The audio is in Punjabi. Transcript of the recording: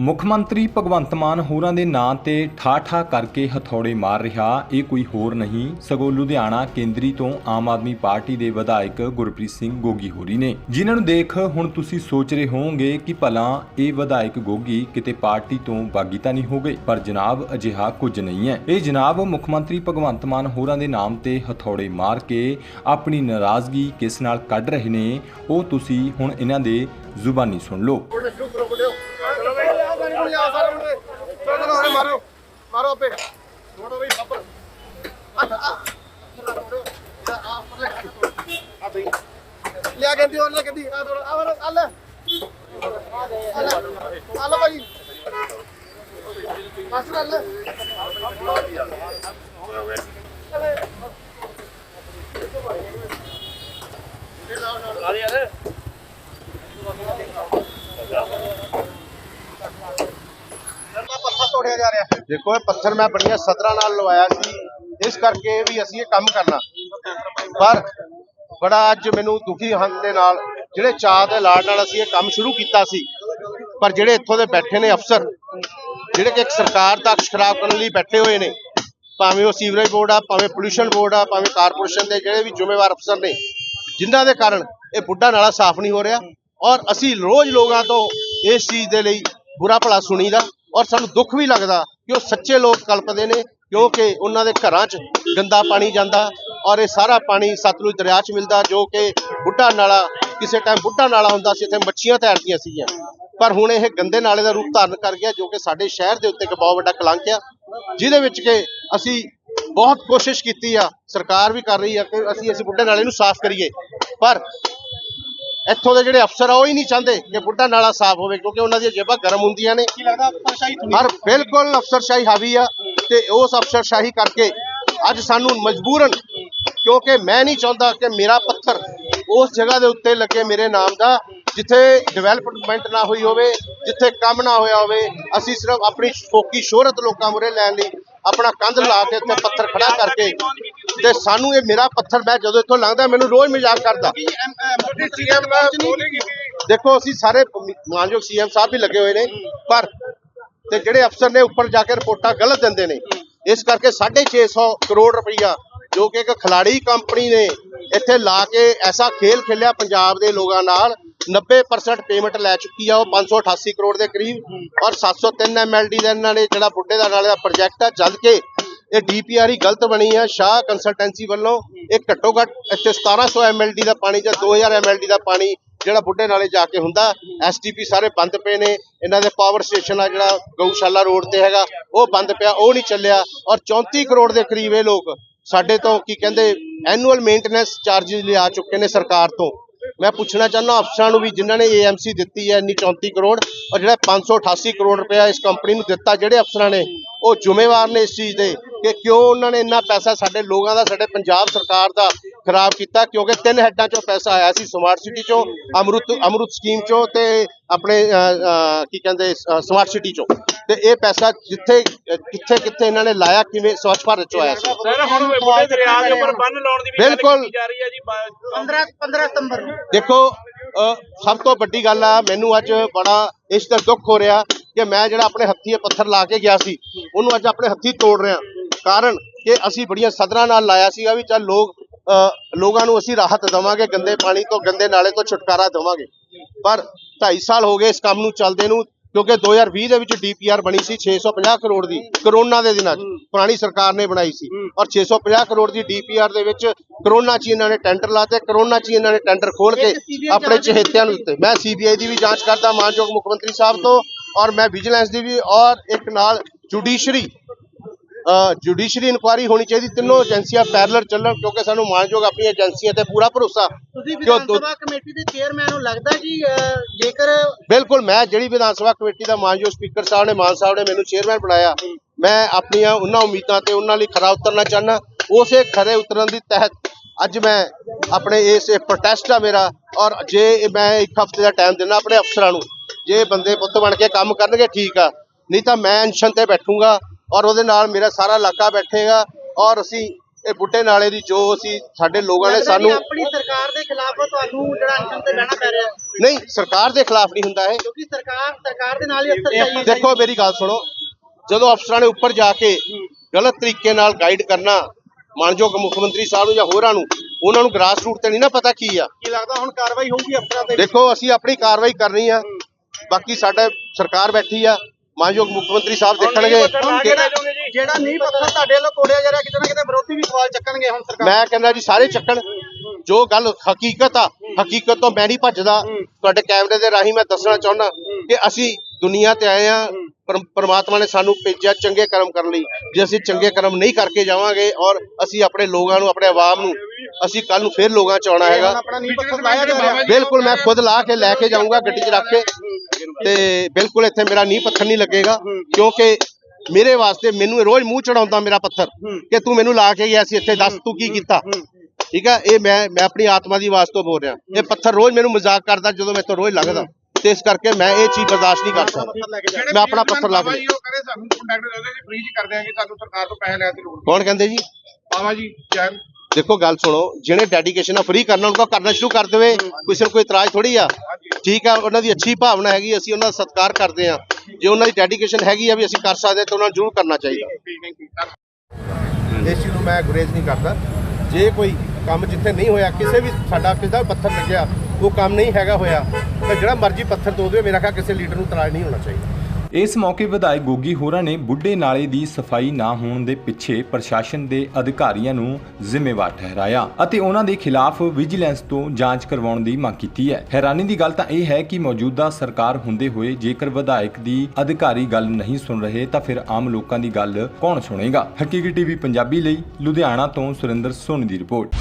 ਮੁੱਖ ਮੰਤਰੀ ਭਗਵੰਤ ਮਾਨ ਹੋਰਾਂ ਦੇ ਨਾਂ ਤੇ ਠਾਠਾ ਕਰਕੇ ਹਥੌੜੇ ਮਾਰ ਰਿਹਾ। ਇਹ ਕੋਈ ਹੋਰ ਨਹੀਂ, ਸਗੋਂ ਲੁਧਿਆਣਾ ਕੇਂਦਰੀ ਤੋਂ ਆਮ ਆਦਮੀ ਪਾਰਟੀ ਦੇ ਵਿਧਾਇਕ ਗੁਰਪ੍ਰੀਤ ਸਿੰਘ ਗੋਗੀ ਹੋਰੀ ਨੇ। ਜਿਨ੍ਹਾਂ ਨੂੰ ਦੇਖ ਹੁਣ ਤੁਸੀਂ ਸੋਚ ਰਹੇ ਹੋਵੋਗੇ ਕਿ ਭਲਾ ਇਹ ਵਿਧਾਇਕ ਗੋਗੀ ਕਿਤੇ ਪਾਰਟੀ ਤੋਂ ਬਾਗੀ ਤਾਂ ਨਹੀਂ ਹੋ ਗਏ, ਪਰ ਜਨਾਬ ਅਜਿਹਾ ਕੁਝ ਨਹੀਂ ਹੈ। ਇਹ ਜਨਾਬ ਮੁੱਖ ਮੰਤਰੀ ਭਗਵੰਤ ਮਾਨ ਹੋਰਾਂ ਦੇ ਨਾਮ ਤੇ ਹਥੌੜੇ ਮਾਰ ਕੇ ਆਪਣੀ ਨਾਰਾਜ਼ਗੀ ਕਿਸ ਨਾਲ ਕੱਢ ਰਹੇ ਨੇ, ਉਹ ਤੁਸੀਂ ਹੁਣ ਇਹਨਾਂ ਦੇ ਜ਼ੁਬਾਨੀ ਸੁਣ ਲਓ। ਮਾਰੋ ਆਪੇ ਛੋੜੋ ਬਈ। ਲਿਆ ਗੰਦੀ ਹੋਰ ਲੈ ਗੰਦੀ। ਆ ਥੋੜਾ ਆ ਵਰ ਆ ਲੈ ਆ ਲੈ ਭਾਈ। ਬਸ ਕਰ ਲੈ ਪੱਥਰ ਤੋੜਿਆ ਜਾ ਰਿਹਾ ਦੇਖੋ, ਇਹ ਪੱਥਰ ਮੈਂ ਬੜੀਆਂ ਸਦਰਾਂ ਨਾਲ ਲਵਾਇਆ ਸੀ। ਇਸ ਕਰਕੇ ਵੀ ਅਸੀਂ ਇਹ ਕੰਮ ਕਰਨਾ। ਪਰ ਬੜਾ ਅੱਜ ਮੈਨੂੰ ਦੁਖੀ ਹਨ ਦੇ ਨਾਲ ਜਿਹੜੇ ਚਾਹ ਦੇ ਲਾੜ ਨਾਲ ਅਸੀਂ ਇਹ ਕੰਮ ਸ਼ੁਰੂ ਕੀਤਾ ਸੀ, ਪਰ ਜਿਹੜੇ ਇੱਥੋਂ ਦੇ ਬੈਠੇ ਨੇ ਅਫਸਰ, ਜਿਹੜੇ ਕਿ ਇੱਕ ਸਰਕਾਰ ਦਾ ਅਕਸ਼ ਖਰਾਬ ਕਰਨ ਲਈ ਬੈਠੇ ਹੋਏ ਨੇ, ਭਾਵੇਂ ਉਹ ਸੀਵਰੇਜ ਬੋਰਡ ਆ, ਭਾਵੇਂ ਪੋਲੂਸ਼ਨ ਬੋਰਡ ਆ, ਭਾਵੇਂ ਕਾਰਪੋਰੇਸ਼ਨ ਦੇ ਜਿਹੜੇ ਵੀ ਜ਼ਿੰਮੇਵਾਰ ਅਫਸਰ ਨੇ, ਜਿਨ੍ਹਾਂ ਦੇ ਕਾਰਨ ਇਹ ਬੁੱਢਾ ਨਾਲਾ ਸਾਫ਼ ਨਹੀਂ ਹੋ ਰਿਹਾ ਔਰ ਅਸੀਂ ਰੋਜ਼ ਲੋਕਾਂ ਤੋਂ ਇਸ ਚੀਜ਼ ਦੇ ਲਈ ਬੁਰਾ ਭਲਾ ਸੁਣੀਦਾ। ਔਰ ਸਾਨੂੰ ਦੁੱਖ ਵੀ ਲੱਗਦਾ ਕਿ ਉਹ ਸੱਚੇ ਲੋਕ ਕਲਪਦੇ ਨੇ ਕਿਉਂਕਿ ਉਹਨਾਂ ਦੇ ਘਰਾਂ 'ਚ ਗੰਦਾ ਪਾਣੀ ਜਾਂਦਾ ਔਰ ਇਹ ਸਾਰਾ ਪਾਣੀ ਸਤਲੁਜ ਦਰਿਆ 'ਚ ਮਿਲਦਾ ਜੋ ਕਿ ਬੁੱਢਾ ਨਾਲਾ, ਕਿਸੇ ਟਾਈਮ ਬੁੱਢਾ ਨਾਲਾ ਹੁੰਦਾ ਸੀ, ਇੱਥੇ ਮੱਛੀਆਂ ਤੈਰਦੀਆਂ ਸੀਗੀਆਂ। ਪਰ ਹੁਣ ਇਹ ਗੰਦੇ ਨਾਲੇ ਦਾ ਰੂਪ ਧਾਰਨ ਕਰ ਗਿਆ ਜੋ ਕਿ ਸਾਡੇ ਸ਼ਹਿਰ ਦੇ ਉੱਤੇ ਇੱਕ ਬਹੁਤ ਵੱਡਾ ਕਲੰਕ ਆ, ਜਿਹਦੇ ਵਿੱਚ ਕਿ ਅਸੀਂ ਬਹੁਤ ਕੋਸ਼ਿਸ਼ ਕੀਤੀ ਆ, ਸਰਕਾਰ ਵੀ ਕਰ ਰਹੀ ਆ ਕਿ ਅਸੀਂ ਇਸ ਬੁੱਢੇ ਨਾਲੇ ਨੂੰ ਸਾਫ਼ ਕਰੀਏ। ਪਰ ਇੱਥੋਂ ਦੇ ਜਿਹੜੇ ਅਫਸਰ ਆ ਉਹ ਹੀ ਨਹੀਂ ਚਾਹੁੰਦੇ ਕਿ ਬੁੱਢਾ ਨਾਲਾ ਸਾਫ਼ ਹੋਵੇ ਕਿਉਂਕਿ ਉਹਨਾਂ ਦੀਆਂ ਜੇਬਾਂ ਗਰਮ ਹੁੰਦੀਆਂ ਨੇ। ਕੀ ਲੱਗਦਾ ਅਫਸਰਸ਼ਾਹੀ ਹਰ ਬਿਲਕੁਲ ਅਫਸਰਸ਼ਾਹੀ ਹਾਵੀ ਆ ਤੇ ਉਸ ਅਫਸਰਸ਼ਾਹੀ ਕਰਕੇ ਅੱਜ ਸਾਨੂੰ ਮਜਬੂਰਨ ਕਿਉਂਕਿ ਮੈਂ ਨਹੀਂ ਚਾਹੁੰਦਾ ਕਿ ਮੇਰਾ ਪੱਥਰ ਉਸ ਜਗ੍ਹਾ ਦੇ ਉੱਤੇ ਲੱਗੇ ਮੇਰੇ ਨਾਮ ਦਾ ਜਿੱਥੇ ਡਿਵੈਲਪਮੈਂਟ ਨਾ ਹੋਈ ਹੋਵੇ ਜਿੱਥੇ ਕੰਮ ਨਾ ਹੋਇਆ ਹੋਵੇ। ਅਸੀਂ ਸਿਰਫ ਆਪਣੀ ਫੋਕੀ ਸ਼ੋਹਰਤ ਲੋਕਾਂ ਮੁਰੇ ਲੈਣ ਲਈ ਆਪਣਾ ਕੰਧ ਲਾ ਕੇ ਇੱਥੇ ਪੱਥਰ ਖੜਾ ਕਰਕੇ ਤੇ ਸਾਨੂੰ ਇਹ ਮੇਰਾ ਪੱਥਰ ਮੈਂ ਜਦੋਂ ਇੱਥੋਂ ਲੰਘਦਾ ਮੈਨੂੰ ਰੋਜ਼ ਮਜ਼ਾਕ ਕਰਦਾ। ਦੇਖੋ ਅਸੀਂ ਸਾਰੇ ਮਾਨਯੋਗ ਸੀਐਮ ਸਾਹਿਬ ਵੀ ਲੱਗੇ ਹੋਏ ਨੇ ਪਰ ਤੇ ਜਿਹੜੇ ਅਫਸਰ ਨੇ ਉੱਪਰ ਜਾ ਕੇ ਰਿਪੋਰਟਾਂ ਗਲਤ ਦਿੰਦੇ ਨੇ ਇਸ ਕਰਕੇ 650 ਕਰੋੜ ਰੁਪਈਆ ਜੋ ਕਿ ਇੱਕ ਖਿਲਾੜੀ ਕੰਪਨੀ ਨੇ ਇੱਥੇ ਲਾ ਕੇ ਐਸਾ ਖੇਲ ਖੇਲਿਆ ਪੰਜਾਬ ਦੇ ਲੋਕਾਂ ਨਾਲ 90% ਪੇਮੈਂਟ ਲੈ ਚੁੱਕੀ ਆ ਉਹ 588 ਕਰੋੜ ਦੇ ਕਰੀਬ ਔਰ 703 ਐਮਐਲਡੀ ਦਾ ਇਹਨਾਂ ਨੇ ਜਿਹੜਾ ਬੁੱਢੇ ਦਾ ਨਾਲੇ ਦਾ ਪ੍ਰੋਜੈਕਟ ਆ ਜਦ ਕਿ ਇਹ ਡੀਪੀਆਰ ਹੀ ਗਲਤ ਬਣੀ ਆ, ਸ਼ਾਹ ਕੰਸਲਟੈਂਸੀ ਵੱਲੋਂ ਇਹ ਘੱਟੋ ਘੱਟ ਇੱਥੇ 1700 ਐਮਐਲਡੀ ਦਾ ਪਾਣੀ ਜਾਂ 2000 ਐਮਐਲਡੀ ਦਾ ਪਾਣੀ ਜਿਹੜਾ ਬੁੱਢੇ ਨਾਲੇ ਜਾ ਕੇ ਹੁੰਦਾ ਐਸਟੀਪੀ ਸਾਰੇ ਬੰਦ ਪਏ ਨੇ, ਇਹਨਾਂ ਦੇ ਪਾਵਰ ਸਟੇਸ਼ਨ ਆ ਜਿਹੜਾ ਗਊਸ਼ਾਲਾ ਰੋਡ ਤੇ ਹੈਗਾ, ਉਹ ਬੰਦ ਪਿਆ, ਉਹ ਨਹੀਂ ਚੱਲਿਆ ਔਰ 34 ਕਰੋੜ ਦੇ ਕਰੀਬ ਇਹ ਲੋਕ ਸਾਡੇ ਤੋਂ ਕੀ ਕਹਿੰਦੇ ਐਨੂਅਲ ਮੇਨਟੇਨੈਂਸ ਚਾਰजेस ਲਿਆ ਚੁੱਕੇ ਨੇ ਸਰਕਾਰ ਤੋਂ। ਮੈਂ ਪੁੱਛਣਾ ਚਾਹੁੰਦਾ ਅਫਸਰਾਂ ਨੂੰ ਵੀ ਜਿਨ੍ਹਾਂ ਨੇ ਏਐਮਸੀ ਦਿੱਤੀ ਹੈ ਇੰਨੀ 34 ਕਰੋੜ ਔਰ ਜਿਹੜਾ 588 ਕਰੋੜ ਰੁਪਇਆ ਇਸ ਕੰਪਨੀ ਨੂੰ ਦਿੱਤਾ, ਜਿਹੜੇ ਅਫਸਰਾਂ ਨੇ, ਉਹ ਜ਼ਿੰਮੇਵਾਰ ਨੇ ਇਸ ਚੀਜ਼ ਦੇ। ਕਿ ਕਿਉਂ ਉਹਨਾਂ ਨੇ ਇੰਨਾ ਪੈਸਾ ਸਾਡੇ ਲੋਕਾਂ ਦਾ ਸਾਡੇ ਪੰਜਾਬ ਸਰਕਾਰ ਦਾ ਖਰਾਬ ਕੀਤਾ? ਕਿਉਂਕਿ ਤਿੰਨ ਹੈਡਾਂ ਚੋਂ ਪੈਸਾ ਆਇਆ ਸੀ ਸਮਾਰਟ ਸਿਟੀ ਚੋਂ ਅਮਰੁਤ ਅਮਰੁਤ ਸਕੀਮ ਚੋਂ ਤੇ ਆਪਣੇ ਕੀ ਕਹਿੰਦੇ ਸਮਾਰਟ ਸਿਟੀ ਚੋਂ। ਤੇ ਇਹ ਪੈਸਾ ਜਿੱਥੇ ਕਿੱਥੇ ਕਿੱਥੇ ਇਹਨਾਂ ਨੇ ਲਾਇਆ ਕਿਵੇਂ ਸਵੱਛ ਭਾਰਤ ਚੋਂ ਆਇਆ ਸੀ? ਸਰ ਹੁਣ ਬੁੱਢੇ ਦਰਿਆ ਦੇ ਉੱਪਰ ਬੰਨ ਲਾਉਣ ਦੀ ਵੀ ਗੱਲ ਬਿਲਕੁਲ। ਕੀਤੀ ਜਾ ਰਹੀ ਹੈ ਜੀ 15 15 ਸਤੰਬਰ ਨੂੰ। ਦੇਖੋ ਸਭ ਤੋਂ ਵੱਡੀ ਗੱਲ ਆ ਮੈਨੂੰ ਅੱਜ ਬੜਾ ਇਸ ਦਾ ਦੁੱਖ ਹੋ ਰਿਹਾ ਕਿ ਮੈਂ ਜਿਹੜਾ ਆਪਣੇ ਹੱਥੀਂ ਇਹ ਪੱਥਰ ਲਾ ਕੇ ਗਿਆ ਸੀ ਉਹਨੂੰ ਅੱਜ ਆਪਣੇ ਹੱਥੀਂ ਤੋੜ ਰਿਹਾ। ਕਾਰਨ ਕਿ ਅਸੀਂ ਬੜੀਆਂ ਸਦਰਾਂ ਨਾਲ ਲਾਇਆ ਸੀਗਾ ਵੀ ਚੱਲ ਲੋਕ ਲੋਕਾਂ ਨੂੰ ਅਸੀਂ ਰਾਹਤ ਦੇਵਾਂਗੇ ਗੰਦੇ ਪਾਣੀ ਤੋਂ ਗੰਦੇ ਨਾਲੇ ਤੋਂ ਛੁਟਕਾਰਾ ਦੇਵਾਂਗੇ। ਪਰ 2.5 ਸਾਲ ਹੋ ਗਏ ਇਸ ਕੰਮ ਨੂੰ ਚੱਲਦੇ ਨੂੰ ਕਿਉਂਕਿ 2020 ਦੇ ਵਿੱਚ ਡੀਪੀਆਰ ਬਣੀ ਸੀ 650 ਕਰੋੜ ਦੀ ਕਰੋਨਾ ਦੇ ਦਿਨਾਂ 'ਚ ਪੁਰਾਣੀ ਸਰਕਾਰ ਨੇ ਬਣਾਈ ਸੀ। ਔਰ 650 ਕਰੋੜ ਦੀ ਡੀਪੀਆਰ ਦੇ ਵਿੱਚ ਕਰੋਨਾ 'ਚ ਇਹਨਾਂ ਨੇ ਟੈਂਡਰ ਲਾਤੇ ਕਰੋਨਾ 'ਚ ਇਹਨਾਂ ਨੇ ਟੈਂਡਰ ਖੋਲ ਕੇ ਆਪਣੇ ਚਹੇਤਿਆਂ ਨੂੰ ਦਿੱਤੇ। ਮੈਂ ਸੀਬੀਆਈ ਦੀ ਵੀ ਜਾਂਚ ਕਰਦਾ ਮਾਨਯੋਗ ਮੁੱਖ ਮੰਤਰੀ ਸਾਹਿਬ ਤੋਂ ਔਰ ਮੈਂ ਵਿਜੀਲੈਂਸ ਦੀ ਵੀ ਔਰ ਇੱਕ ਨਾਲ ਜੁਡੀਸ਼ਰੀ ਜੁਡੀਸ਼ਰੀ ਇਨਕੁਆਰੀ ਹੋਣੀ ਚਾਹੀਦੀ ਤਿੰਨੋਂ ਏਜੰਸੀਆਂ ਪੈਰਲਲ ਚੱਲਣ ਕਿਉਂਕਿ ਸਾਨੂੰ ਮਾਨਯੋਗ ਆਪਣੀ ਏਜੰਸੀਆਂ ਤੇ ਪੂਰਾ ਭਰੋਸਾ। ਤੁਸੀਂ ਵਿਧਾਨ ਸਭਾ ਕਮੇਟੀ ਦੇ ਚੇਅਰਮੈਨ ਨੂੰ ਲੱਗਦਾ ਅਹ, ਜੇਕਰ ਬਿਲਕੁਲ ਮੈਂ ਜਿਹੜੀ ਵਿਧਾਨ ਸਭਾ ਕਮੇਟੀ ਦਾ ਮਾਨਯੋਗ ਸਪੀਕਰ ਸਾਹਿਬ ਨੇ ਮਾਨ ਸਾਹਿਬ ਨੇ ਮੈਨੂੰ ਚੇਅਰਮੈਨ ਬਣਾਇਆ ਮੈਂ ਆਪਣੀਆਂ ਉਹਨਾਂ ਉਮੀਦਾਂ ਤੇ ਉਹਨਾਂ ਲਈ ਖਰਾ ਉਤਰਨਾ ਚਾਹਨਾ ਉਸੇ ਖਰੇ ਉਤਰਨ ਦੀ ਤਹਿਤ ਅੱਜ ਮੈਂ ਆਪਣੇ ਇਸ ਪ੍ਰੋਟੈਸਟ ਆ ਮੇਰਾ ਔਰ ਜੇ ਮੈਂ ਇੱਕ ਹਫ਼ਤੇ ਦਾ ਟਾਈਮ ਦਿੰਦਾ ਆਪਣੇ ਅਫਸਰਾਂ ਨੂੰ ਜੇ ਬੰਦੇ ਪੁੱਤ ਬਣ ਕੇ ਕੰਮ ਕਰਨਗੇ ਠੀਕ ਆ ਨਹੀਂ ਤਾਂ ਮੈਂ ਅਨਸ਼ਨ ਤੇ ਬੈਠੂੰਗਾ ਔਰ ਉਹਦੇ ਨਾਲ ਮੇਰਾ ਸਾਰਾ ਇਲਾਕਾ ਬੈਠੇਗਾ। ਔਰ ਅਸੀਂ ਇਹ ਬੁੱਢੇ ਨਾਲੇ ਦੀ ਜੋ ਅਸੀਂ ਸਾਡੇ ਲੋਕਾਂ ਨੇ ਸਾਨੂੰ ਆਪਣੀ ਸਰਕਾਰ ਦੇ ਖਿਲਾਫ ਤੁਹਾਨੂੰ ਜਿਹੜਾ ਅਨਸ਼ਨ ਤੇ ਬਹਿਣਾ ਪੈ ਰਿਹਾ। ਨਹੀਂ ਸਰਕਾਰ ਦੇ ਖਿਲਾਫ ਨਹੀਂ ਹੁੰਦਾ ਇਹ। ਕਿਉਂਕਿ ਸਰਕਾਰ ਸਰਕਾਰ ਦੇ ਨਾਲ ਹੀ ਅਸਰ ਚਾਹੀਏ। ਦੇਖੋ ਮੇਰੀ ਗੱਲ ਸੁਣੋ। ਜਦੋਂ ਅਫਸਰਾਂ ਨੇ ਉੱਪਰ ਜਾ ਕੇ ਗਲਤ ਤਰੀਕੇ ਨਾਲ ਗਾਈਡ ਕਰਨਾ ਮਾਨਯੋਗ ਮੁੱਖ ਮੰਤਰੀ ਸਾਹਿਬ ਨੂੰ ਜਾਂ ਹੋਰਾਂ ਨੂੰ ਉਹਨਾਂ ਨੂੰ ਗ੍ਰਾਸ ਰੂਟ ਤੇ ਨਹੀਂ ਨਾ ਪਤਾ ਕੀ ਆ। ਕੀ ਲੱਗਦਾ ਹੁਣ ਕਾਰਵਾਈ ਹੋਊਗੀ ਅਫਸਰਾਂ ਤੇ? ਦੇਖੋ ਅਸੀਂ ਆਪਣੀ ਕਾਰਵਾਈ ਕਰਨੀ ਆ। ਬਾਕੀ ਸਾਡਾ ਸਰਕਾਰ ਬੈਠੀ ਆ। ਮਾਨਯੋਗ ਮੁੱਖ ਮੰਤਰੀ ਸਾਹਿਬ ਦੇਖਣਗੇ। ਜਿਹੜਾ ਨਹੀਂ ਪੱਥਰ ਤੁਹਾਡੇ ਵੱਲੋਂ ਤੋੜਿਆ ਜਾ ਰਿਹਾ ਕਿਤੇ ਨਾ ਕਿਤੇ ਵਿਰੋਧੀ ਵੀ ਸਵਾਲ ਚੱਕਣਗੇ ਹੁਣ ਸਰਕਾਰ। ਮੈਂ ਕਹਿੰਦਾ ਜੀ ਸਾਰੇ ਚੱਕਣ। ਜੋ ਗੱਲ ਹਕੀਕਤ ਆ ਹਕੀਕਤ ਤੋਂ ਮੈਂ ਨਹੀਂ ਭੱਜਦਾ। ਤੁਹਾਡੇ ਕੈਮਰੇ ਦੇ ਰਾਹੀਂ ਮੈਂ ਦੱਸਣਾ ਚਾਹੁੰਦਾ ਕਿ ਅਸੀਂ ਦੁਨੀਆ ਤੇ ਆਏ ਆ ਪਰਮਾਤਮਾ ਨੇ ਸਾਨੂੰ ਭੇਜਿਆ ਚੰਗੇ ਕਰਮ ਕਰਨ ਲਈ। ਜੇ ਅਸੀਂ ਚੰਗੇ ਕਰਮ ਨਹੀਂ ਕਰਕੇ ਜਾਵਾਂਗੇ ਔਰ ਅਸੀਂ ਆਪਣੇ ਲੋਕਾਂ ਨੂੰ ਆਪਣੇ ਆਵਾਮ ਨੂੰ ਅਸੀਂ ਕੱਲ ਨੂੰ ਫੇਰ ਲੋਕਾਂ ਚ ਆਉਣਾ ਹੈਗਾ। ਬਿਲਕੁਲ ਮੈਂ ਖੁਦ ਲਾ ਕੇ ਲੈ ਕੇ ਜਾਊਂਗਾ ਗੱਡੀ 'ਚ ਰੱਖ ਕੇ। ਤੇ ਬਿਲਕੁਲ ਇੱਥੇ ਮੇਰਾ ਨੀਂਹ ਪੱਥਰ ਨਹੀਂ ਲੱਗੇਗਾ ਕਿਉਂਕਿ ਮੇਰੇ ਵਾਸਤੇ ਮੈਨੂੰ ਇਹ ਰੋਜ਼ ਮੂੰਹ ਚੜਾਉਂਦਾ ਮੇਰਾ ਪੱਥਰ ਕਿ ਤੂੰ ਮੈਨੂੰ ਲਾ ਕੇ ਗਿਆ ਸੀ ਇੱਥੇ ਦੱਸ ਤੂੰ ਕੀ ਕੀਤਾ? ਠੀਕ ਆ? ਇਹ ਮੈਂ ਮੈਂ ਆਪਣੀ ਆਤਮਾ ਦੀ ਆਵਾਜ਼ ਤੋਂ ਬੋਲ ਰਿਹਾ। ਇਹ ਪੱਥਰ ਰੋਜ਼ ਮੈਨੂੰ ਮਜ਼ਾਕ ਕਰਦਾ ਜਦੋਂ ਮੈਂ ਤੋਂ ਰੋਜ਼ ਲੱਗਦਾ ਤੇ ਇਸ ਕਰਕੇ ਮੈਂ ਇਹ ਚੀਜ਼ ਬਰਦਾਸ਼ਤ ਨਹੀਂ ਕਰ ਸਕਦਾ। ਮੈਂ ਆਪਣਾ ਪੱਥਰ ਲਾ ਕੇ ਕੌਣ ਕਹਿੰਦੇ ਜੀ? ਪਾਵਾ ਜੀ ਜੈਨ ਦੇਖੋ ਗੱਲ ਸੁਣੋ ਜਿਹਨੇ ਡੈਡੀਕੇਸ਼ਨ ਆ ਫ੍ਰੀ ਕਰਨਾ ਉਹਨਾਂ ਕਰਨਾ ਸ਼ੁਰੂ ਕਰ ਦੇਵੇ। ਕਿਸੇ ਨੂੰ ਕੋਈ ਇਤਰਾਜ਼ ਥੋੜੀ ਆ। ਠੀਕ ਆ, ਉਹਨਾਂ ਦੀ ਅੱਛੀ ਭਾਵਨਾ ਹੈਗੀ, ਅਸੀਂ ਉਹਨਾਂ ਦਾ ਸਤਿਕਾਰ ਕਰਦੇ ਆ ਜੇ ਉਹਨਾਂ ਦੀ ਡੈਡੀਕੇਸ਼ਨ ਹੈਗੀ ਆ ਵੀ ਅਸੀਂ ਕਰ ਸਕਦੇ ਹਾਂ, ਤਾਂ ਉਹਨਾਂ ਨੂੰ ਜ਼ਰੂਰ ਕਰਨਾ ਚਾਹੀਦਾ। ਇਸ ਚੀਜ਼ ਨੂੰ ਮੈਂ ਗੁਰੇਜ਼ ਨਹੀਂ ਕਰਦਾ। ਜੇ ਕੋਈ ਕੰਮ ਜਿੱਥੇ ਨਹੀਂ ਹੋਇਆ, ਕਿਸੇ ਵੀ ਸਾਡਾ, ਕਿਸੇ ਦਾ ਪੱਥਰ ਲੱਗਿਆ ਉਹ ਕੰਮ ਨਹੀਂ ਹੈਗਾ ਹੋਇਆ, ਤਾਂ ਜਿਹੜਾ ਮਰਜ਼ੀ ਪੱਥਰ ਦੋ ਦਿਓ ਮੇਰਾ ਖਿਆਲ ਕਿਸੇ ਲੀਡਰ ਨੂੰ ਤਰਾਜ ਨਹੀਂ ਹੋਣਾ ਚਾਹੀਦਾ। ਇਸ ਮੌਕੇ ਵਿਧਾਇਕ ਗੋਗੀ ਹੋਰਾਂ ਨੇ ਬੁੱਢੇ ਨਾਲੇ ਦੀ ਸਫ਼ਾਈ ਨਾ ਹੋਣ ਦੇ ਪਿੱਛੇ ਪ੍ਰਸ਼ਾਸਨ ਦੇ ਅਧਿਕਾਰੀਆਂ ਨੂੰ ਜ਼ਿੰਮੇਵਾਰ ਠਹਿਰਾਇਆ ਅਤੇ ਉਹਨਾਂ ਦੇ ਖਿਲਾਫ ਵਿਜੀਲੈਂਸ ਤੋਂ ਜਾਂਚ ਕਰਵਾਉਣ ਦੀ ਮੰਗ ਕੀਤੀ ਹੈ। ਹੈਰਾਨੀ ਦੀ ਗੱਲ ਤਾਂ ਇਹ ਹੈ ਕਿ ਮੌਜੂਦਾ ਸਰਕਾਰ ਹੁੰਦੇ ਹੋਏ ਜੇਕਰ ਵਿਧਾਇਕ ਦੀ ਅਧਿਕਾਰੀ ਗੱਲ ਨਹੀਂ ਸੁਣ ਰਹੇ ਤਾਂ ਫਿਰ ਆਮ ਲੋਕਾਂ ਦੀ ਗੱਲ ਕੌਣ ਸੁਣੇਗਾ? ਹਕੀਕੀ ਟੀਵੀ ਪੰਜਾਬੀ ਲਈ ਲੁਧਿਆਣਾ ਤੋਂ ਸੁਰਿੰਦਰ ਸੋਨੀ ਦੀ ਰਿਪੋਰਟ।